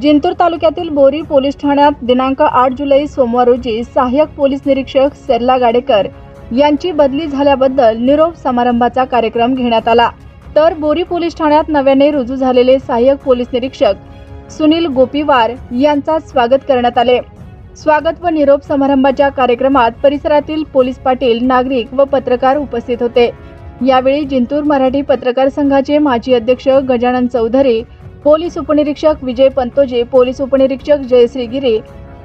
जिंतूर तालुक्यातील बोरी पोलीस ठाण्यात दिनांक आठ जुलै सोमवार रोजी सहाय्यक पोलीस निरीक्षक सरला गाडेकर यांची बदली झाल्याबद्दल निरोप समारंभाचा कार्यक्रम घेण्यात आला. तर बोरी पोलीस ठाण्यात नव्याने रुजू झालेले सहाय्यक पोलीस निरीक्षक सुनील गोपीवार यांचा स्वागत करण्यात आले. स्वागत व निरोप समारंभाच्या कार्यक्रमात परिसरातील पोलीस पाटील नागरिक व पत्रकार उपस्थित होते. यावेळी जिंतूर मराठी पत्रकार संघाचे माजी अध्यक्ष गजानन चौधरी पोलीस उपनिरीक्षक विजय पंतोजे पोलीस उपनिरीक्षक जयश्री गिरी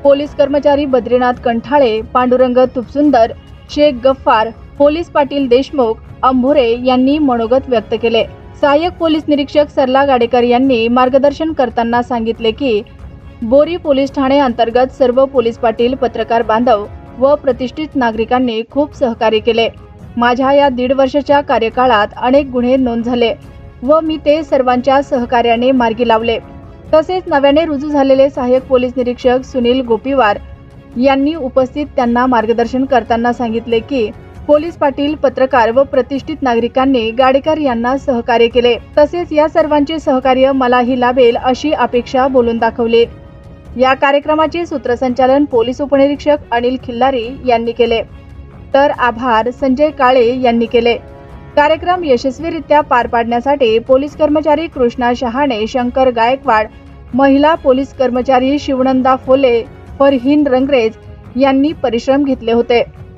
पोलीस कर्मचारी बद्रीनाथ कंठाळे पांडुरंग तुपसुंदर शेख गफ्फार पोलीस पाटील देशमुख अंभोरे यांनी मनोगत व्यक्त केले. सहाय्यक पोलीस निरीक्षक सरला गाडेकर यांनी मार्गदर्शन करताना सांगितले की बोरी पोलीस ठाणे अंतर्गत सर्व पोलीस पाटील पत्रकार बांधव व प्रतिष्ठित नागरिकांनी खूप सहकार्य केले. माझ्या या दीड वर्षाच्या कार्यकाळात अनेक गुन्हे नोंद झाले. व मी ते सर्वांच्या सहकार्याने मार्गी लावले. तसेच नव्याने रुजू झालेले सहाय्यक पोलीस निरीक्षक सुनील गोपीवार यांनी उपस्थित त्यांना मार्गदर्शन करताना सांगितले की पोलीस पाटील पत्रकार व प्रतिष्ठित नागरिकांनी गाडेकर यांना सहकार्य केले. तसेच या सर्वांचे सहकार्य मलाही लाभेल अशी अपेक्षा बोलून दाखवली. या कार्यक्रमाचे सूत्रसंचालन पोलीस उपनिरीक्षक अनिल खिल्लारी यांनी केले. तर आभार संजय काळे यांनी केले. कार्यक्रम यशस्वीरित्या पार पाडण्यासाठी पोलीस कर्मचारी कृष्णा शहाणे शंकर गायकवाड महिला पोलीस कर्मचारी शिवनंदा फोले फरहीन रंगरेज यांनी परिश्रम घेतले होते.